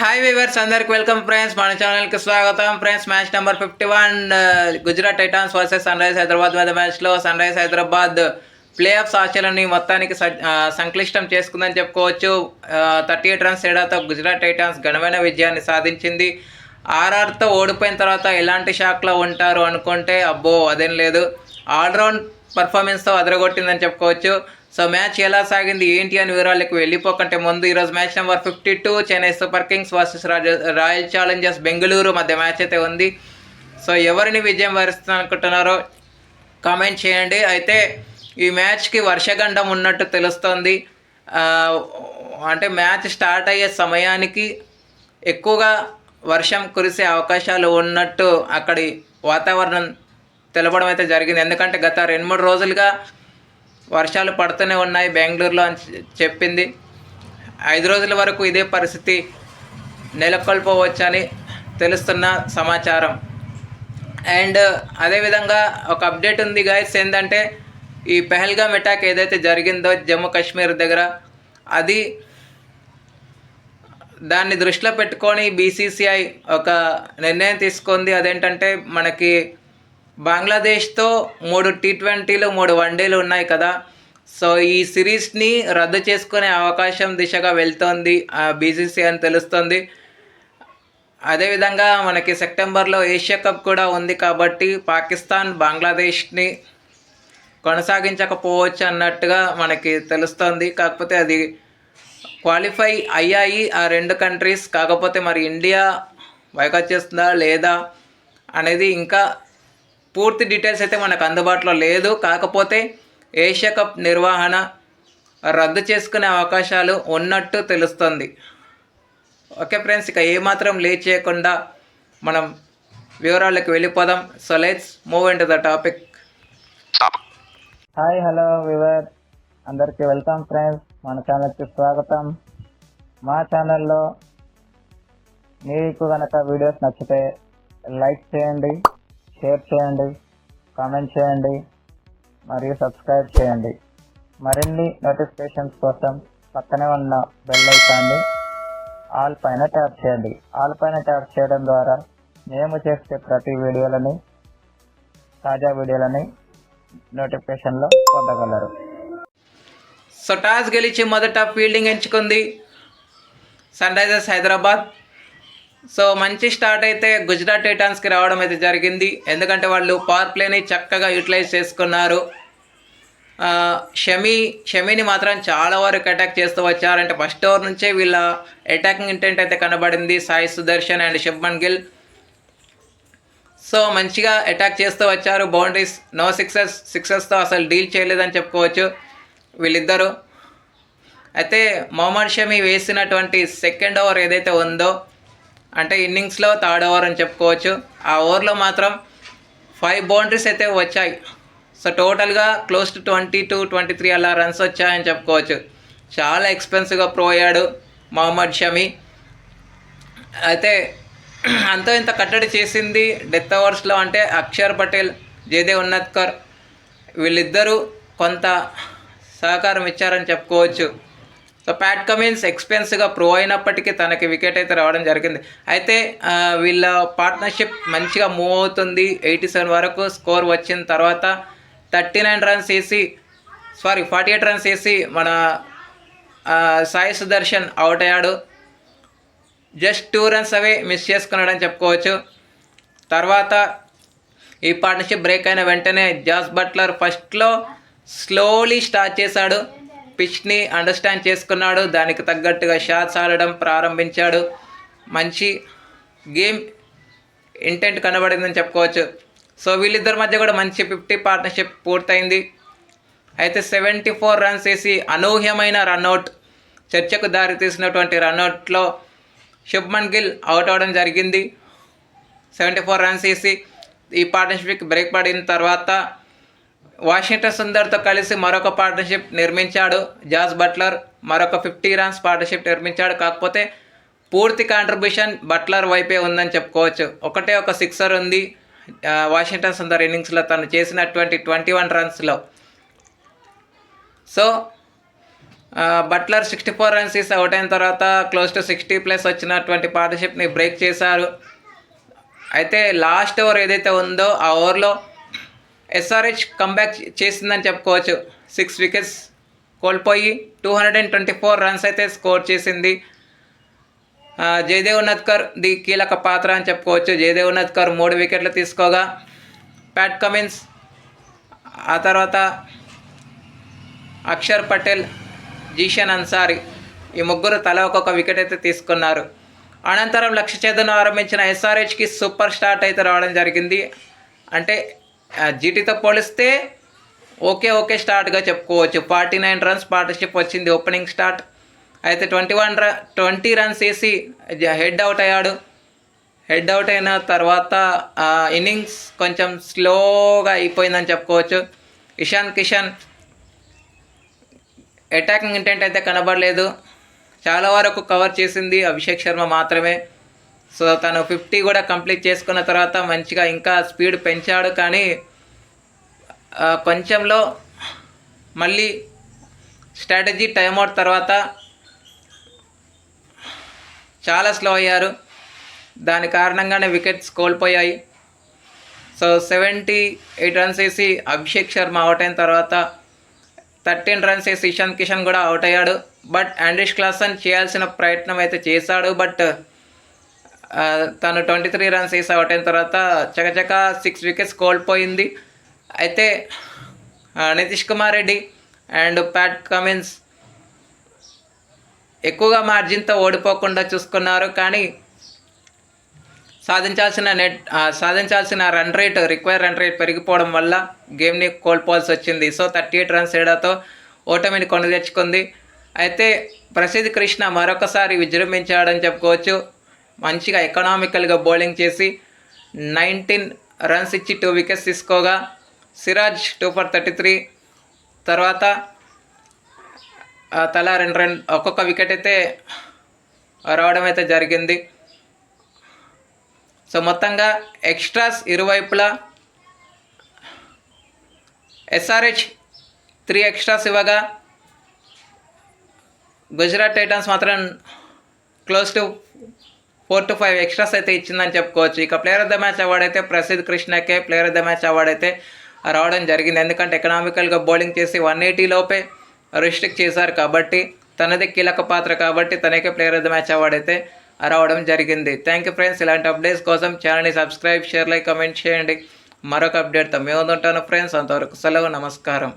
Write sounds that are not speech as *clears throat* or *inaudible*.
Hi viewers అందరికి welcome friends మన ఛానల్కి స్వాగతం. Friends match number fifty one Gujarat Titans versus Sun Rise Hyderabad మీద మ్యాచ్లో Sun Rise Hyderabad play offs ఆశలని మొత్తానికి సంక్లిష్టం చేసుకుందని చెప్పుకోవచ్చు. థర్టీ ఎయిట్ రన్స్ తేడాతో గుజరాత్ టైటాన్స్ ఘనమైన విజయాన్ని సాధించింది. ఆర్ఆర్తో ఓడిపోయిన తర్వాత ఎలాంటి షాక్లో ఉంటారు అనుకుంటే అబ్బో అదేం లేదు. ఆల్రౌండ్ పర్ఫార్మెన్స్తో అదరగొట్టిందని చెప్పుకోవచ్చు. సో మ్యాచ్ ఎలా సాగింది ఏంటి అని వివరాలకు వెళ్ళిపోకంటే ముందు ఈరోజు match number fifty two Chennai Super Kings versus Royal Challengers Bengaluru మధ్య మ్యాచ్ అయితే ఉంది. సో ఎవరిని విజయం వరిస్తుంది అనుకుంటున్నారో కామెంట్ చేయండి. అయితే ఈ మ్యాచ్కి వర్షగండం ఉన్నట్టు తెలుస్తోంది. అంటే మ్యాచ్ స్టార్ట్ అయ్యే సమయానికి ఎక్కువగా వర్షం కురిసే అవకాశాలు ఉన్నట్టు అక్కడి వాతావరణం తెలపడం అయితే జరిగింది. ఎందుకంటే గత రెండు మూడు రోజులుగా వర్షాలు పడుతూనే ఉన్నాయి. బెంగళూరులో అని చెప్పింది. ఐదు రోజుల వరకు ఇదే పరిస్థితి నెలకొల్పవచ్చని తెలుస్తున్న సమాచారం. అండ్ అదేవిధంగా ఒక అప్డేట్ ఉంది గాయస్ ఏంటంటే ఈ పెహల్గామ్ అటాక్ ఏదైతే జరిగిందో జమ్మూ కాశ్మీర్ దగ్గర అది దాన్ని దృష్టిలో పెట్టుకొని బీసీసీఐ ఒక నిర్ణయం తీసుకుంది. అదేంటంటే మనకి బంగ్లాదేశ్తో మూడు టీ ట్వంటీలు మూడు వన్డేలు ఉన్నాయి కదా. సో ఈ సిరీస్ని రద్దు చేసుకునే అవకాశం దిశగా వెళ్తోంది బీసీసీ అని తెలుస్తుంది. అదేవిధంగా మనకి సెప్టెంబర్లో ఏషియా కప్ కూడా ఉంది కాబట్టి పాకిస్తాన్ బంగ్లాదేశ్ని కొనసాగించకపోవచ్చు అన్నట్టుగా మనకి తెలుస్తోంది. కాకపోతే అది క్వాలిఫై అయ్యాయి ఆ రెండు కంట్రీస్. కాకపోతే మరి ఇండియా వైకట్ చేస్తుందా లేదా అనేది ఇంకా పూర్తి డీటెయిల్స్ అయితే మనకు అందుబాటులో లేదు. కాకపోతే ఏషియా కప్ నిర్వహణ రద్దు చేసుకునే అవకాశాలు ఉన్నట్టు తెలుస్తుంది. ఓకే ఫ్రెండ్స్ ఇక ఏమాత్రం లేట్ చేయకుండా మనం వివరాలకు వెళ్ళిపోదాం. So let's move in to the topic hi hello viewer అందరికీ వెల్కమ్ ఫ్రెండ్స్. మన ఛానల్కి స్వాగతం. మా ఛానల్లో మీకు కనుక వీడియోస్ నచ్చితే లైక్ చేయండి. షేర్ చేయండి కామెంట్ చేయండి మరియు సబ్స్క్రైబ్ చేయండి. మరిన్ని నోటిఫికేషన్స్ కోసం పక్కనే ఉన్న బెల్ ఐకాన్ని ఆల్ పైన ట్యాప్ చేయండి. ఆల్ పైన ట్యాప్ చేయడం ద్వారా మేము చేసే ప్రతి వీడియోలని తాజా వీడియోలని నోటిఫికేషన్లో పొందగలరు. సో టాస్ గెలిచి మొదట ఫీల్డింగ్ ఎంచుకుంది సన్ రైజర్స్ హైదరాబాద్. సో మంచి స్టార్ట్ అయితే గుజరాత్ టైటాన్స్కి రావడం అయితే జరిగింది. ఎందుకంటే వాళ్ళు పవర్ ప్లేని చక్కగా యూటిలైజ్ చేసుకున్నారు. షమీ షమీని మాత్రం చాలా వరకు అటాక్ చేస్తూ వచ్చారంటే ఫస్ట్ ఓవర్ నుంచే వీళ్ళ అటాకింగ్ ఇంటెంట్ అయితే కనబడింది. సాయి సుదర్శన్ అండ్ శుభ్మన్ గిల్. సో మంచిగా అటాక్ చేస్తూ వచ్చారు. బౌండరీస్ నో సిక్సెస్ సిక్సెస్తో అసలు డీల్ చేయలేదని చెప్పుకోవచ్చు వీళ్ళిద్దరూ. అయితే మొహమ్మద్ షమీ వేసినటువంటి సెకండ్ ఓవర్ ఏదైతే ఉందో అంటే ఇన్నింగ్స్లో థర్డ్ ఓవర్ అని చెప్పుకోవచ్చు. ఆ ఓవర్లో మాత్రం ఫైవ్ బౌండరీస్ అయితే వచ్చాయి. సో టోటల్గా close to twenty to twenty three అలా రన్స్ వచ్చాయని చెప్పుకోవచ్చు. చాలా ఎక్స్పెన్సివ్గా ప్రో అయ్యాడు మొహమ్మద్ షమి. అయితే *clears throat* అంత ఇంత కట్టడి చేసింది డెత్ ఓవర్స్లో అంటే అక్షర్ పటేల్ జయదేవ్ ఉన్నత్కర్. వీళ్ళిద్దరూ కొంత సహకారం ఇచ్చారని చెప్పుకోవచ్చు. సో ప్యాట్ కమిన్స్ ఎక్స్పెన్స్గా ప్రో అయినప్పటికీ తనకి వికెట్ అయితే రావడం జరిగింది. అయితే వీళ్ళ పార్ట్నర్షిప్ మంచిగా మూవ్ అవుతుంది. ఎయిటీ సెవెన్ వరకు స్కోర్ వచ్చిన తర్వాత థర్టీ నైన్ రన్స్ వేసి సారీ ఫార్టీ ఎయిట్ రన్స్ వేసి మన సాయి సుదర్శన్ అవుట్ అయ్యాడు. Just two runs away miss చేసుకున్నాడని చెప్పుకోవచ్చు. తర్వాత ఈ పార్ట్నర్షిప్ బ్రేక్ అయిన వెంటనే జాస్ బట్లర్ ఫస్ట్లో స్లోలీ స్టార్ట్ చేశాడు. పిచ్ని అండర్స్టాండ్ చేసుకున్నాడు. దానికి తగ్గట్టుగా షాట్స్ ఆడడం ప్రారంభించాడు. మంచి గేమ్ ఇంటెంట్ కనబడిందని చెప్పుకోవచ్చు. సో వీళ్ళిద్దరి మధ్య కూడా మంచి ఫిఫ్టీ పార్ట్నర్షిప్ పూర్తయింది. అయితే సెవెంటీ ఫోర్ రన్స్ వేసి అనూహ్యమైన రన్అట్ చర్చకు దారి తీసినటువంటి రన్అట్లో శుభ్మన్ గిల్ అవుట్ అవడం జరిగింది. సెవెంటీ ఫోర్ రన్స్ వేసి ఈ పార్ట్నర్షిప్కి బ్రేక్ పడిన తర్వాత వాషింగ్టన్ సుందర్తో కలిసి మరొక పార్ట్నర్షిప్ నిర్మించాడు. జాస్ బట్లర్ మరొక ఫిఫ్టీ రన్స్ పార్ట్నర్షిప్ నిర్మించాడు. కాకపోతే పూర్తి కాంట్రిబ్యూషన్ బట్లర్ వైపే ఉందని చెప్పుకోవచ్చు. ఒకటే ఒక సిక్సర్ ఉంది. వాషింగ్టన్ సుందర్ ఇన్నింగ్స్లో తను చేసినటువంటి twenty one రన్స్లో so Buttler sixty four runs తీసి అవుట్ అయిన తర్వాత క్లోజ్ టు సిక్స్టీ ప్లస్ వచ్చినటువంటి పార్ట్నర్షిప్ని బ్రేక్ చేశారు. అయితే లాస్ట్ ఓవర్ ఏదైతే ఉందో ఆ ఓవర్లో ఎస్ఆర్హెచ్ కంబ్యాక్ చేసిందని చెప్పుకోవచ్చు. సిక్స్ వికెట్స్ కోల్పోయి two hundred and twenty four runs అయితే స్కోర్ చేసింది. జయదేవ్ నత్కర్ ది కీలక పాత్ర అని చెప్పుకోవచ్చు. జయదేవ్ నత్కర్ మూడు వికెట్లు తీసుకోగా. ప్యాట్ కమిన్స్ ఆ తర్వాత అక్షర్ పటేల్ జీషన్ అన్సారీ ఈ ముగ్గురు తల ఒక్కొక్క వికెట్ అయితే తీసుకున్నారు. అనంతరం లక్ష్య చేతను ఆరంభించిన ఎస్ఆర్హెచ్కి సూపర్ స్టార్ట్ అయితే రావడం జరిగింది. అంటే జీటీతో పోలిస్తే ఓకే ఓకే స్టార్ట్గా చెప్పుకోవచ్చు. ఫార్టీ నైన్ రన్స్ పార్ట్నర్షిప్ వచ్చింది ఓపెనింగ్ స్టార్ట్ అయితే ట్వంటీ వన్ ర ట్వంటీ రన్స్ వేసి హెడ్ అవుట్ అయ్యాడు. హెడ్ అవుట్ అయిన తర్వాత ఇన్నింగ్స్ కొంచెం స్లోగా అయిపోయిందని చెప్పుకోవచ్చు. ఇషాన్ కిషన్ అటాకింగ్ ఇంటెంట్ అయితే కనబడలేదు. చాలా వరకు కవర్ చేసింది అభిషేక్ శర్మ మాత్రమే. సో తను ఫిఫ్టీ కూడా కంప్లీట్ చేసుకున్న తర్వాత మంచిగా ఇంకా స్పీడ్ పెంచాడు కానీ కొంచెంలో మళ్ళీ స్ట్రాటజీ టైంఅవుట్ తర్వాత చాలా స్లో అయ్యారు. దాని కారణంగానే వికెట్స్ కోల్పోయాయి. సో సెవెంటీ ఎయిట్ రన్స్ వేసి అభిషేక్ శర్మ అవుట్ అయిన తర్వాత థర్టీన్ రన్స్ వేసి ఇషాన్ కిషన్ కూడా అవుట్ అయ్యాడు. బట్ ఆండ్రిష్ క్లాసన్ చేయాల్సిన ప్రయత్నం అయితే చేశాడు. బట్ తను ట్వంటీ త్రీ రన్స్ వేసి అవుట్ అయిన తర్వాత చకచక సిక్స్ వికెట్స్ కోల్పోయింది. అయితే Nitish Kumar Reddy and Pat Cummins ఎక్కువగా మార్జిన్తో ఓడిపోకుండా చూసుకున్నారు. కానీ సాధించాల్సిన నెట్ సాధించాల్సిన run rate require run rate పెరిగిపోవడం వల్ల గేమ్ని కోల్పోవాల్సి వచ్చింది. సో థర్టీ ఎయిట్ రన్స్ ఏడాతో ఓటమిని కొని తెచ్చుకుంది అయితే ప్రసిద్ధ్ కృష్ణ మరొకసారి విజృంభించాడని చెప్పుకోవచ్చు. మంచిగా ఎకనామికల్గా బౌలింగ్ చేసి నైన్టీన్ రన్స్ ఇచ్చి two wickets తీసుకోగా Siraj two for thirty three తర్వాత తలా రెండు రెండు ఒక్కొక్క వికెట్ అయితే రావడం అయితే జరిగింది. సో మొత్తంగా ఎక్స్ట్రాస్ ఇరువైపులా ఎస్ఆర్హెచ్ త్రీ ఎక్స్ట్రాస్ ఇవ్వగా గుజరాత్ టైటన్స్ మాత్రం close to four to five extras అయితే ఇచ్చిందని చెప్పుకోవచ్చు. ఇక player of the match award అయితే Prasidh కృష్ణకే player of the match award అయితే రావడం జరిగింది. ఎందుకంటే ఎకనామికల్గా బౌలింగ్ చేసి వన్ ఎయిటీ లోపే రిస్ట్రిక్ట్ చేశారు కాబట్టి తనది కీలక పాత్ర కాబట్టి తనకే player of the match award అయితే రావడం జరిగింది. థ్యాంక్ యూ ఫ్రెండ్స్ ఇలాంటి అప్డేట్స్ కోసం ఛానల్ని సబ్స్క్రైబ్ షేర్ లైక్ కమెంట్ చేయండి. మరొక అప్డేట్తో మేము ఉంటాను ఫ్రెండ్స్ అంతవరకు సెలవు నమస్కారం.